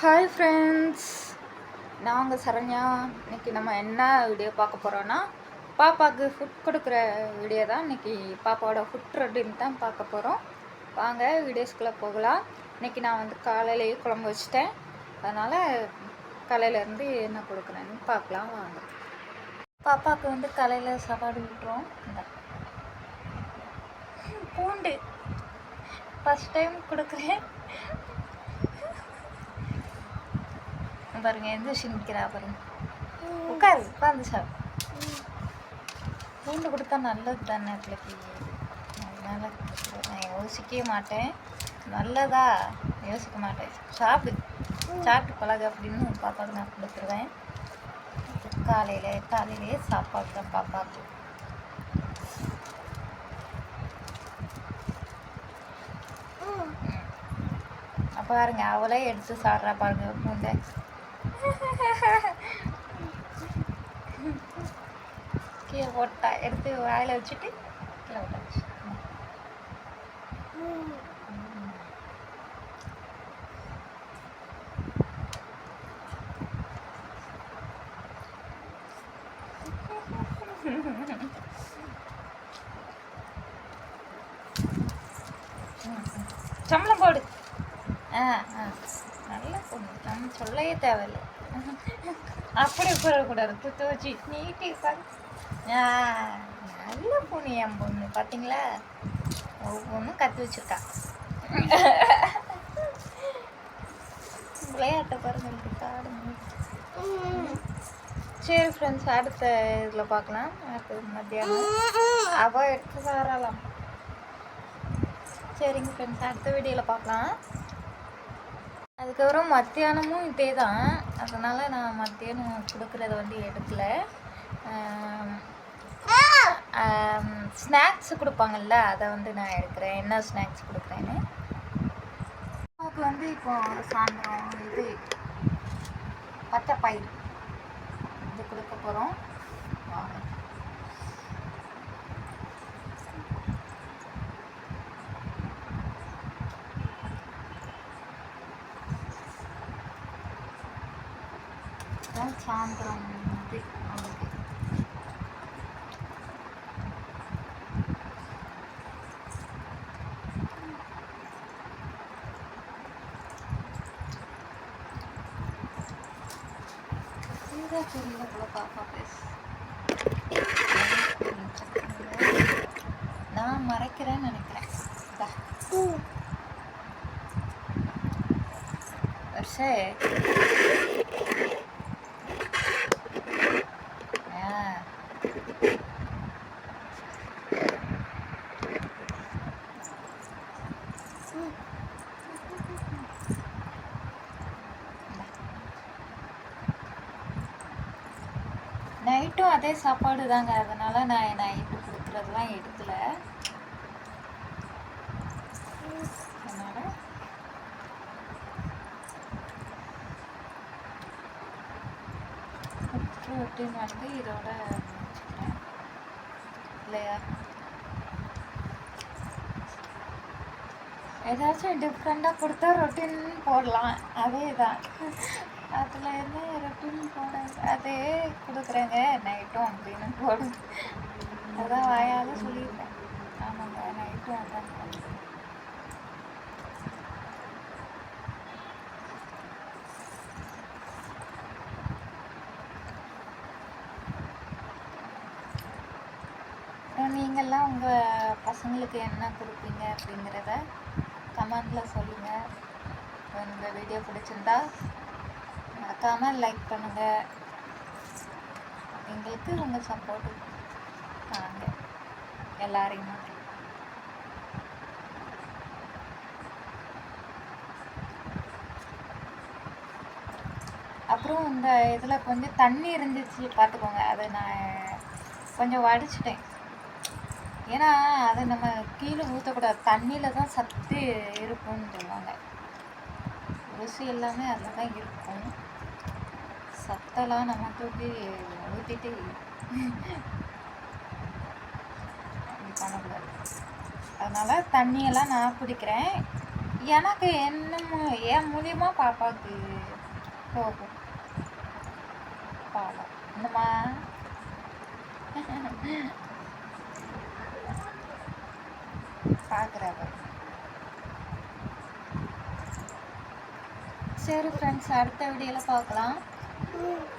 Hi friends நாங்கள் சரண்யா. இன்னைக்கு நம்ம என்ன வீடியோ பார்க்க போகிறோன்னா பாப்பாவுக்கு ஃபுட் கொடுக்குற வீடியோ தான். இன்றைக்கி பாப்பாவோட ஃபுட் ரொட்டீன் தான் பார்க்க போகிறோம் வாங்க வீடியோஸ்குள்ளே போகலாம். இன்றைக்கி நான் வந்து காலையிலேயே குழம்பு வச்சுட்டேன். அதனால் காலையிலேருந்து என்ன கொடுக்குறேன்னு பார்க்கலாம். வாங்க. பாப்பாவுக்கு வந்து காலையில் சாப்பாடு விட்டுறோம் இந்த. பூண்டு. ஃபஸ்ட் டைம் கொடுக்குறேன். பாருங்க எந்த நிற்கிறா பாருங்க. உட்காரு உட்காந்து சார் பூண்டு கொடுத்தா நல்லது தானே பிள்ளைக்கு. அதனால நான் யோசிக்கவே மாட்டேன். நல்லதா? யோசிக்க மாட்டேன். சாப்பிடு. சாப்பிட்டு பழகு அப்படின்னு பாப்பாவுக்கு நான் கொடுத்துருவேன். காலையில் காலையிலேயே சாப்பாடு தான் பாப்பாவுக்கு. பாருங்க அவளே எடுத்து சாப்பிட்றா பாருங்க பூண்டை. கீழே போட்டா எடுத்து வாயில் வச்சுட்டு கீழே போட்டாச்சு. சம்பளம் போடு. ஆ ஆ. நல்ல பொண்ணு. நம்ம சொல்லவே தேவையில்லை. அப்படி உட்காரக்கூடாது துத்து வச்சு நீட்டி நல்ல பொண்ணு என் பொண்ணு. பார்த்தீங்களா ஒவ்வொன்றும் கற்று வச்சுருக்கா. விளையாட்டை பாருங்க இப்படி சரி ஃப்ரெண்ட்ஸ் அடுத்த இதில் பார்க்கலாம் அடுத்த மத்தியானம். அவள் எடுத்து வரலாம் சரிங்க ஃப்ரெண்ட்ஸ் அடுத்த வீடியோவில் பார்க்கலாம் அதுக்கப்புறம் மத்தியானமும் இதே தான் அதனால் நான் மத்தியானம் கொடுக்குறத வந்து எடுக்கல. ஸ்நாக்ஸ் கொடுப்பாங்கல்ல அதை வந்து நான் எடுக்கிறேன். என்ன ஸ்நாக்ஸ் கொடுக்குறேன்னு? நமக்கு வந்து இப்போ சாயந்தரம் இது பச்சை பயிர் இது கொடுக்க போகிறோம் அதான் சாயந்தரம் இது அவளுக்கு இதுதான் தெரியல போல பாப்பா பேசு நான் மறைக்கிறேன்னு நினைக்கிறேன் இந்தா. வருஷே அதே சாப்பாடு தாங்க. அதனால நான் நான் இப்போ கொடுக்குறதுலாம் எடுக்கல. அதனால ரொட்டீன் வந்து இதோட இல்லையா? ஏதாச்சும் டிஃப்ரெண்ட்டாக கொடுத்தா ரொட்டீன் போடலாம். அதே தான் அதில் என்ன ரொட்டீன் போட அதே கொடுக்குறேங்க நைட்டும் அப்படின்னு போடுங்க அதான் வாயால் சொல்லியிருக்கேன். ஆமாங்க நைட்டும் அதான் நீங்கள்லாம் உங்கள் பசங்களுக்கு என்ன கொடுப்பீங்க அப்படிங்கிறத கமெண்டில் சொல்லுங்கள் இந்த வீடியோ பிடிச்சிருந்தா மறக்காமல் லைக் பண்ணுங்கள் எங்களுக்கு உங்கள் சப்போர்ட் தாங்க. எல்லாரையும். அப்புறம் இந்த இதில் கொஞ்சம் தண்ணி இருந்துச்சு பார்த்துக்கோங்க. அதை நான் கொஞ்சம் வடிச்சிட்டேன். ஏன்னா அதை நம்ம கீழே ஊற்றக்கூடாது தண்ணியில் தான் சத்து இருக்கும்னு சொல்லுவாங்க. ருசி எல்லாமே அதில் தான் இருக்கும். சத்தெல்லாம் நம்ம தூக்கி ஊற்றிட்டு பண்ணக்கூடாது. அதனால் தண்ணியெல்லாம் நான் குடிக்கிறேன். எனக்கு என்னமோ என் மூலியமாக பாப்பாவுக்கு போகும் பாவம். என்னம்மா? பார்க்குறவர் சரி ஃப்ரெண்ட்ஸ் அடுத்த வீடியோவில் பார்க்கலாம். Ooh.